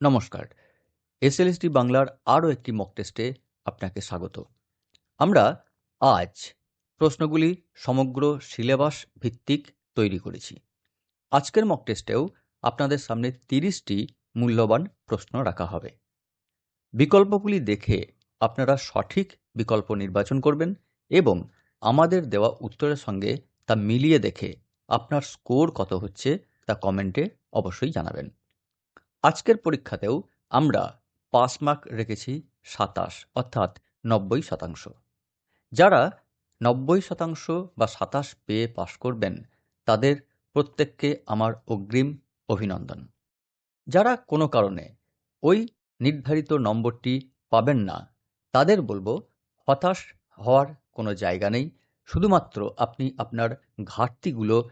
নমস্কার। এসএলএসটি বাংলার আরও একটি মক টেস্টে আপনাকে স্বাগত। আমরা আজ প্রশ্নগুলি সমগ্র সিলেবাস ভিত্তিক তৈরি করেছি। আজকের মক টেস্টেও আপনাদের সামনে তিরিশটি মূল্যবান প্রশ্ন রাখা হবে। বিকল্পগুলি দেখে আপনারা সঠিক বিকল্প নির্বাচন করবেন এবং আমাদের দেওয়া উত্তরের সঙ্গে তা মিলিয়ে দেখে আপনার স্কোর কত হচ্ছে তা কমেন্টে অবশ্যই জানাবেন। আজকের পরীক্ষাতেও আমরা পাস মার্ক রেখেছি সাতাশ, অর্থাৎ নব্বই শতাংশ। যারা নব্বই শতাংশ বা সাতাশ পেয়ে পাশ করবেন, তাদের প্রত্যেককে আমার অগ্রিম অভিনন্দন। যারা কোনো কারণে ওই নির্ধারিত নম্বরটি পাবেন না, তাদের বলব হতাশ হওয়ার কোনো জায়গা নেই, শুধুমাত্র আপনি আপনার ঘাটতিগুলো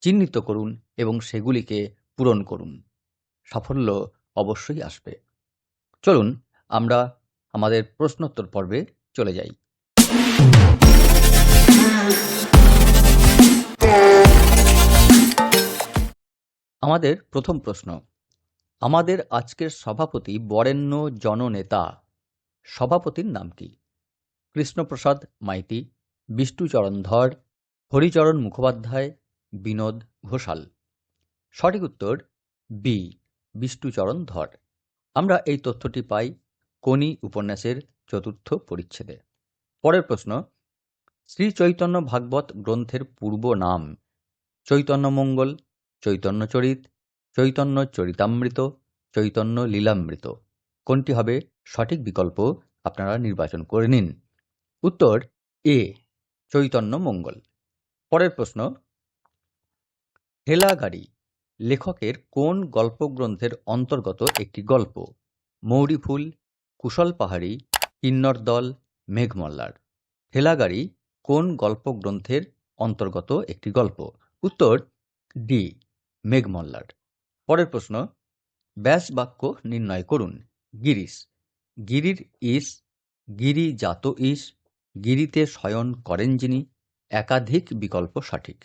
চিহ্নিত করুন এবং সেগুলিকে পূরণ করুন। সাফল্য অবশ্যই আসবে। চলুন, আমরা আমাদের প্রশ্নোত্তর পর্বে চলে যাই। আমাদের প্রথম প্রশ্ন, আমাদের আজকের সভাপতি বরেণ্য জননেতা, সভাপতির নাম কি? কৃষ্ণপ্রসাদ মাইতি বিষ্ণুচরণ ধর, হরিচরণ মুখোপাধ্যায়, বিনোদ ঘোষাল। সঠিক উত্তর, বি। বিষ্ণুচরণ ধর। আমরা এই তথ্যটি পাই কোনি উপন্যাসের চতুর্থ পরিচ্ছেদে। পরের প্রশ্ন শ্রী চৈতন্য ভাগবত গ্রন্থের পূর্ব নাম চৈতন্যমঙ্গল চৈতন্যচরিত চৈতন্য চরিতামৃত, চৈতন্য লীলামৃত। কোনটি হবে? সঠিক বিকল্প আপনারা নির্বাচন করে নিন। উত্তর, এ, চৈতন্য মঙ্গল। পরের প্রশ্ন ঠেলা গাড়ি লেখকের কোন গল্পগ্রন্থের অন্তর্গত একটি গল্প? মৌরি ফুল, কুশল পাহাড়ি, কিন্নর দল, মেঘমল্লার। ঠেলাগাড়ি কোন গল্পগ্রন্থের অন্তর্গত একটি গল্প? উত্তর, ডি, মেঘমল্লার। পরের প্রশ্ন, ব্যাস বাক্য নির্ণয় করুন। গিরিশ, গিরির ইস, গিরি জাত ইস, গিরিতে শয়ন করেন যিনি, একাধিক বিকল্প সঠিক।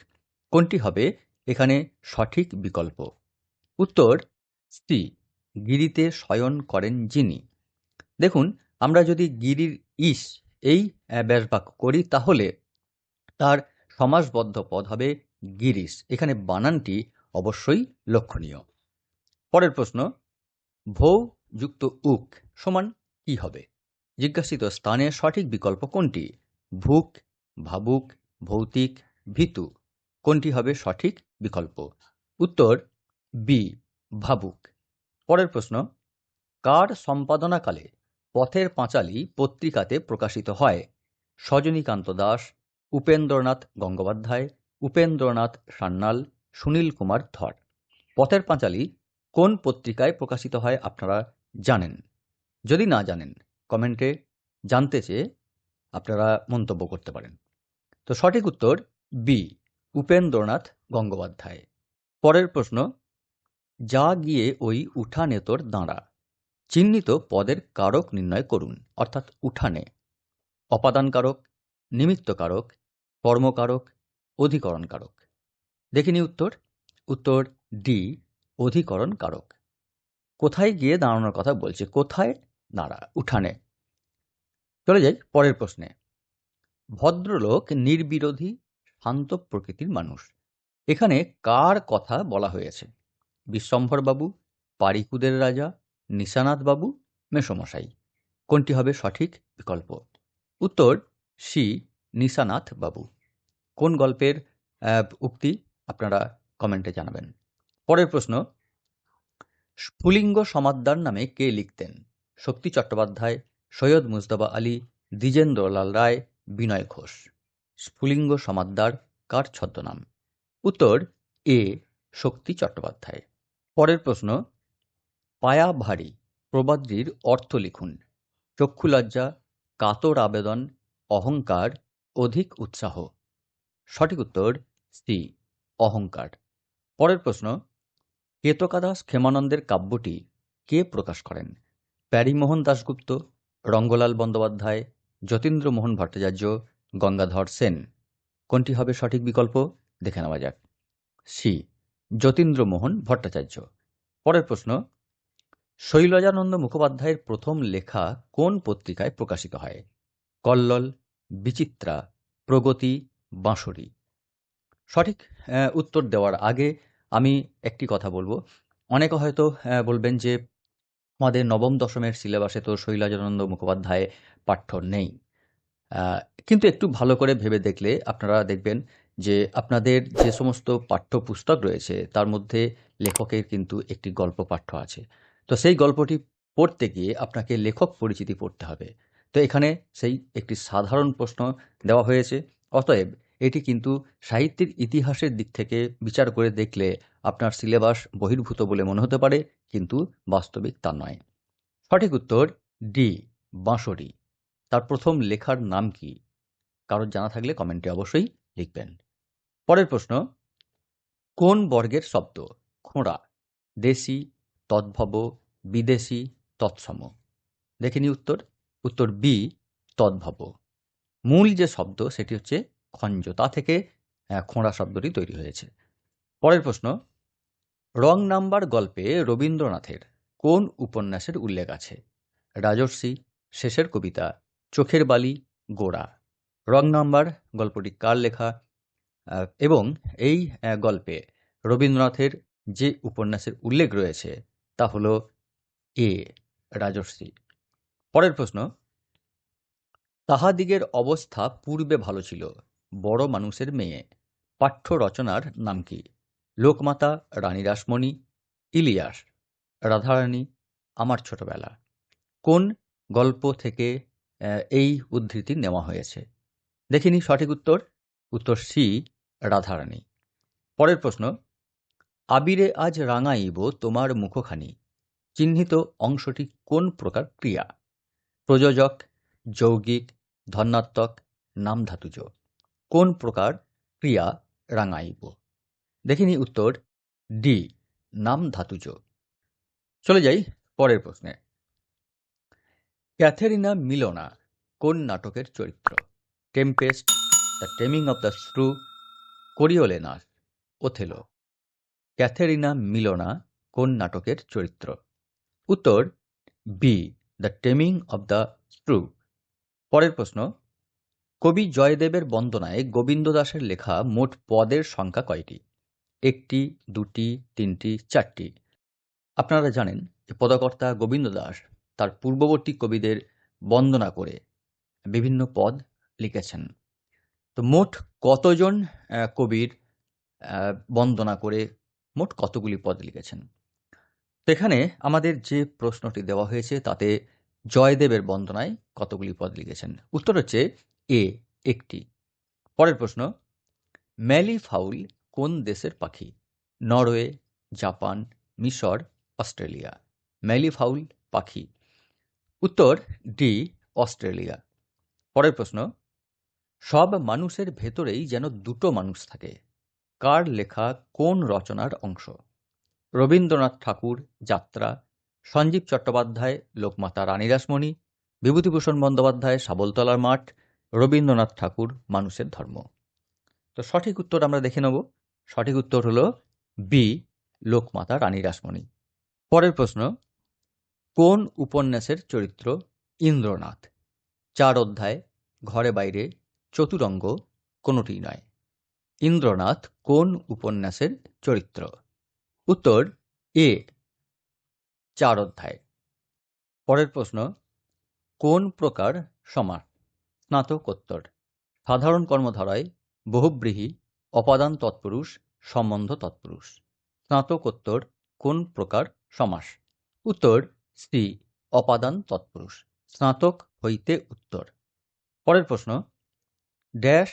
কোনটি হবে এখানে সঠিক বিকল্প। উত্তর স্ত্রী গিরিতে শয়ন করেন যিনি। দেখুন, আমরা যদি গিরির ইস এই ব্যাসবাক করি, তাহলে তার সমাসবদ্ধ পদ হবে গিরিশ এখানে বানানটি অবশ্যই লক্ষণীয়। পরের প্রশ্ন, ভৌ যুক্ত উক সমান কি হবে? জিজ্ঞাসিত স্থানে সঠিক বিকল্প কোনটি? ভুক, ভাবুক, ভৌতিক, ভিতু। কোনটি হবে সঠিক? বিকল্প। উত্তর বি ভাবুক। পরের প্রশ্ন, কার সম্পাদনাকালে পথের পাঁচালী পত্রিকাতে প্রকাশিত হয়? সজনীকান্ত দাস, উপেন্দ্রনাথ গঙ্গোপাধ্যায়, উপেন্দ্রনাথ সান্যাল, সুনীল কুমার ধর। পথের পাঁচালী কোন পত্রিকায় প্রকাশিত হয় আপনারা জানেন? যদি না জানেন, কমেন্টে জানতে চেয়ে আপনারা মন্তব্য করতে পারেন। তো সঠিক উত্তর বি উপেন্দ্রনাথ গঙ্গোপাধ্যায়। পরের প্রশ্ন, যা গিয়ে ওই উঠানে তোর দাঁড়া, চিহ্নিত পদের কারক নির্ণয় করুন। অর্থাৎ উঠানে। অপাদান কারক, নিমিত্ত কারক কর্মকারক অধিকরণ কারক। দেখিনি উত্তর। উত্তর ডি অধিকরণ কারক। কোথায় গিয়ে দাঁড়ানোর কথা বলছে? কোথায় দাঁড়া? উঠানে। চলে যাই পরের প্রশ্নে। ভদ্রলোক নির্বিরোধী, শান্ত প্রকৃতির মানুষ। এখানে কার কথা বলা হয়েছে? বিশ্বম্ভরবাবু, পারিকুদের রাজা, নিশানাথবাবু, মেসমশাই। কোনটি হবে সঠিক বিকল্প? উত্তর, সি নিশানাথ বাবু কোন গল্পের উক্তি আপনারা কমেন্টে জানাবেন। পরের প্রশ্ন স্ফুলিঙ্গ সমাদ্দার নামে কে লিখতেন? শক্তি চট্টোপাধ্যায়, সৈয়দ মুজতবা আলী, দ্বিজেন্দ্রলাল রায়, বিনয় ঘোষ। স্ফুলিঙ্গ সমাদ্দার, কার ছদ্মনাম? উত্তর, এ, শক্তি চট্টোপাধ্যায়। পরের প্রশ্ন পায়া ভারী প্রবাদটির অর্থ লিখুন। চক্ষুলজ্জা, কাতর আবেদন, অহংকার, অধিক উৎসাহ। সঠিক উত্তর, সি, অহংকার। পরের প্রশ্ন, কেতকাদাস ক্ষেমানন্দের কাব্যটি কে প্রকাশ করেন? প্যারিমোহন দাশগুপ্ত, রঙ্গলাল বন্দ্যোপাধ্যায়, যতীন্দ্রমোহন ভট্টাচার্য, গঙ্গাধর সেন। কোনটি হবে সঠিক বিকল্প? দেখে নেওয়া যাক। সি, যতীন্দ্রমোহন ভট্টাচার্য। পরের প্রশ্ন, শৈলজানন্দ মুখোপাধ্যায়ের প্রথম লেখা কোন পত্রিকায় প্রকাশিত হয়? কল্লোল, বিচিত্রা, প্রগতি, বাঁশরী। সঠিক উত্তর দেওয়ার আগে আমি একটি কথা বলব। অনেকে হয়তো বলবেন যে আমাদের নবম দশমের সিলেবাসে তো শৈলজানন্দ মুখোপাধ্যায় পাঠ্য নেই। কিন্তু একটু ভালো করে ভেবে দেখলে আপনারা দেখবেন যে আপনাদের যে সমস্ত পাঠ্যপুস্তক রয়েছে, তার মধ্যে লেখকের কিন্তু একটি গল্প পাঠ্য আছে। তো সেই গল্পটি পড়তে গিয়ে আপনাকে লেখক পরিচিতি পড়তে হবে। তো এখানে সেই একটি সাধারণ প্রশ্ন দেওয়া হয়েছে। অতএব এটি কিন্তু সাহিত্যের ইতিহাসের দিক থেকে বিচার করে দেখলে আপনার সিলেবাস বহির্ভূত বলে মনে হতে পারে, কিন্তু বাস্তবিক তা নয়। সঠিক উত্তর ডি, বাঁশরি। তার প্রথম লেখার নাম কি? কারোর জানা থাকলে কমেন্টে অবশ্যই লিখবেন। পরের প্রশ্ন, কোন বর্গের শব্দ? খোঁড়া, দেশি, তদ্ভব, বিদেশি, তৎসম। দেখিনি উত্তর। উত্তর বি, তদ্ভব। মূল যে শব্দ, সেটি হচ্ছে খঞ্জ। তা থেকে খোঁড়া শব্দটি তৈরি হয়েছে। পরের প্রশ্ন, রং নাম্বার গল্পে রবীন্দ্রনাথের কোন উপন্যাসের উল্লেখ আছে? রাজর্ষি, শেষের কবিতা, চোখের বালি, গোড়া। রং নাম্বার গল্পটি কার লেখা? এবং এই গল্পে রবীন্দ্রনাথের যে উপন্যাসের উল্লেখ রয়েছে, তা হল এ, রাজর্ষি। পরের প্রশ্ন, তাহাদিগের অবস্থা পূর্বে ভালো ছিল, বড় মানুষের মেয়ে। পাঠ্য রচনার নাম কি? লোকমাতা রানী রাসমণি, ইলিয়াস, রাধারানী, আমার ছোটবেলা। কোন গল্প থেকে এই উদ্ধৃতি নেওয়া হয়েছে? দেখিনি সঠিক উত্তর? উত্তর সি রাধারানী। পরের প্রশ্ন, আবিরে আজ রাঙাইব তোমার মুখখানি, চিহ্নিত অংশটি কোন প্রকার ক্রিয়া? প্রযোজক, যৌগিক ধন্যাত্মক নামধাতুজ, কোন প্রকার ক্রিয়া রাঙাইব? দেখিনি উত্তর ডি নাম ধাতুজ চলে যাই পরের প্রশ্নে। ক্যাথেরিনা মিলোনা কোন নাটকের চরিত্র? Tempest, the taming of the shrew Coriolanus, Othello. Katherina মিলোনা, কোন নাটকের চরিত্র? উত্তর, B, the taming of the shrew পরের প্রশ্ন, কবি জয়দেবের বন্দনায় গোবিন্দ দাসের লেখা মোট পদের সংখ্যা কয়টি? একটি, দুটি, তিনটি, চারটি। আপনারা জানেন যে পদকর্তা গোবিন্দ দাস তার পূর্ববর্তী কবিদের বন্দনা করে বিভিন্ন পদ লিখেছেন। তো মোট কতজন কবির বন্দনা করে মোট কতগুলি পদ লিখেছেন? তো এখানে আমাদের যে প্রশ্নটি দেওয়া হয়েছে, তাতে জয়দেবের বন্দনায় কতগুলি পদ লিখেছেন? উত্তর হচ্ছে এ, একটি। পরের প্রশ্ন, ম্যালি ফাউল কোন দেশের পাখি? নরওয়ে, জাপান, মিশর, অস্ট্রেলিয়া। ম্যালি ফাউল পাখি। উত্তর ডি, অস্ট্রেলিয়া। পরের প্রশ্ন সব মানুষের ভেতরেই যেন দুটো মানুষ থাকে। কার লেখা কোন রচনার অংশ? রবীন্দ্রনাথ ঠাকুর, যাত্রা, সঞ্জীব চট্টোপাধ্যায়, লোকমাতা রানী রাসমণি বিভূতিভূষণ বন্দ্যোপাধ্যায় সাবলতলার মাঠ, রবীন্দ্রনাথ ঠাকুর, মানুষের ধর্ম। তো সঠিক উত্তর আমরা দেখে নেব। সঠিক উত্তর হলো বি, লোকমাতা রানী রাসমণি পরের প্রশ্ন, কোন উপন্যাসের চরিত্র ইন্দ্রনাথ? চার অধ্যায়, ঘরে বাইরে চতুরঙ্গ কোনোটি নয়। ইন্দ্রনাথ কোন উপন্যাসের চরিত্র? উত্তর, এ। চার অধ্যায়। পরের প্রশ্ন, কোন প্রকার সমাস? স্নাতকোত্তর। সাধারণ কর্মধারায় বহুব্রীহি, অপাদান তৎপুরুষ, সম্বন্ধ তৎপুরুষ। স্নাতকোত্তর, কোন প্রকার সমাস? উত্তর সি অপাদান তৎপুরুষ। স্নাতক হইতে উত্তর। পরের প্রশ্ন ড্যাশ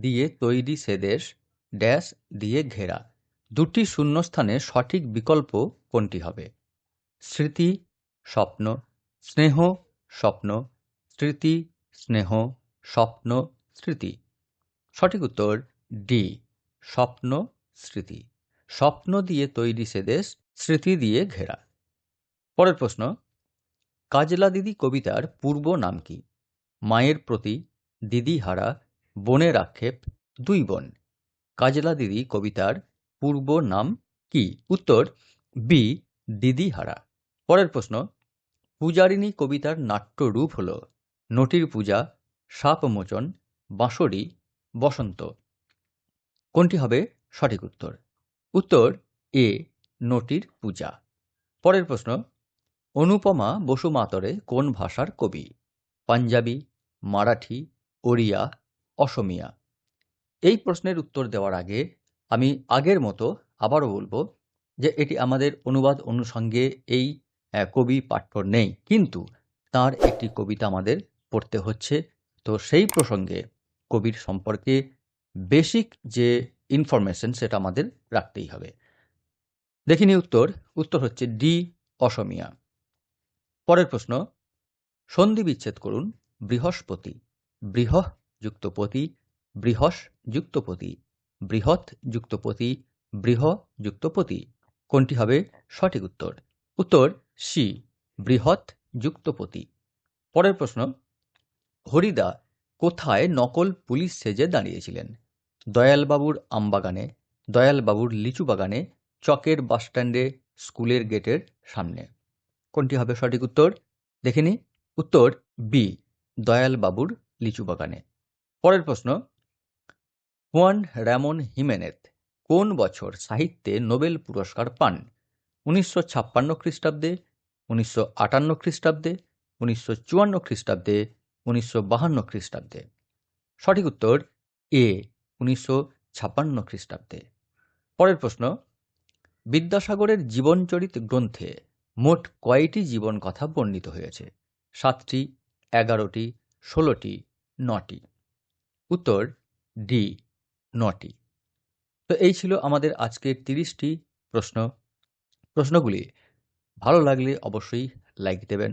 দিয়ে তৈরি সে দেশ, ড্যাশ দিয়ে ঘেরা। দুটি শূন্যস্থানে সঠিক বিকল্প কোনটি হবে? স্মৃতি, স্বপ্ন, স্নেহ, স্বপ্ন। স্মৃতি, স্নেহ, স্বপ্ন, স্মৃতি। সঠিক উত্তর ডি, স্বপ্ন, স্মৃতি। স্বপ্ন দিয়ে তৈরি সে দেশ, স্মৃতি দিয়ে ঘেরা। পরের প্রশ্ন, কাজলা দিদি কবিতার পূর্ব নাম কি? মায়ের প্রতি, দিদিহারা বোনের আক্ষেপ, দুই বোন। কাজলা দিদি কবিতার পূর্ব নাম কি? উত্তর, বি, দিদিহারা। পরের প্রশ্ন, পূজারিণী কবিতার নাট্যরূপ হল নটির পূজা, সাপমোচন, বাঁশরি, বসন্ত। কোনটি হবে? সঠিক উত্তর। উত্তর, এ, নটির পূজা। পরের প্রশ্ন, অনুপমা বসুমাতরে কোন ভাষার কবি? পাঞ্জাবি, মারাঠি, ওড়িয়া অসমিয়া। এই প্রশ্নের উত্তর দেওয়ার আগে আমি আগের মতো আবারও বলব যে এটি আমাদের অনুবাদ অনুষঙ্গে এই কবি পাঠ্য নেই। কিন্তু তার একটি কবিতা আমাদের পড়তে হচ্ছে। তো সেই প্রসঙ্গে কবির সম্পর্কে বেসিক যে ইনফরমেশন সেটা আমাদের রাখতেই হবে। দেখিনি উত্তর। উত্তর হচ্ছে ডি, অসমিয়া। পরের প্রশ্ন, সন্ধি বিচ্ছেদ করুন বৃহস্পতি। বৃহ যুক্তপতি বৃহস যুক্তপতি, বৃহৎ যুক্তপতি, বৃহ যুক্তপতি। কোনটি হবে? সঠিক উত্তর। উত্তর সি বৃহৎ যুক্তপতি। পরের প্রশ্ন, হরিদা কোথায় নকল পুলিশ সেজে দাঁড়িয়েছিলেন? দয়ালবাবুর আমবাগানে, দয়ালবাবুর লিচু বাগানে, চকের বাসস্ট্যান্ডে স্কুলের গেটের সামনে। কোনটি হবে সঠিক উত্তর? দেখেনি উত্তর বি দয়ালবাবুর লিচু বাগানে। পরের প্রশ্ন, হুয়ান র্যামন হিমেনেত কোন বছর সাহিত্যে নোবেল পুরস্কার পান? উনিশশো ছাপ্পান্ন খ্রিস্টাব্দে, উনিশশো আটান্ন খ্রিস্টাব্দে, উনিশশো চুয়ান্ন খ্রিস্টাব্দে, উনিশশো বাহান্ন খ্রিস্টাব্দে। সঠিক উত্তর, এ, উনিশশো ছাপ্পান্ন খ্রিস্টাব্দে। পরের প্রশ্ন, বিদ্যাসাগরের জীবনচরিত গ্রন্থে মোট কয়টি জীবন কথা বর্ণিত হয়েছে? সাতটি, এগারোটি, ষোলোটি, নটি। উত্তর ডি, নটি। তো এই ছিল আমাদের আজকের তিরিশটি প্রশ্ন। প্রশ্নগুলি ভালো লাগলে অবশ্যই লাইক দেবেন,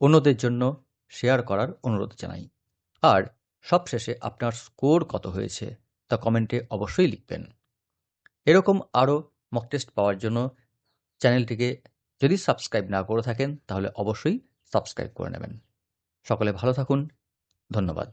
অন্যদের জন্য শেয়ার করার অনুরোধ জানাই। আর সবশেষে আপনার স্কোর কত হয়েছে তা কমেন্টে অবশ্যই লিখবেন। এরকম আরও মক টেস্ট পাওয়ার জন্য চ্যানেলটিকে যদি সাবস্ক্রাইব না করে থাকেন, তাহলে অবশ্যই সাবস্ক্রাইব করে নেবেন। সকলে ভালো থাকুন, ধন্যবাদ।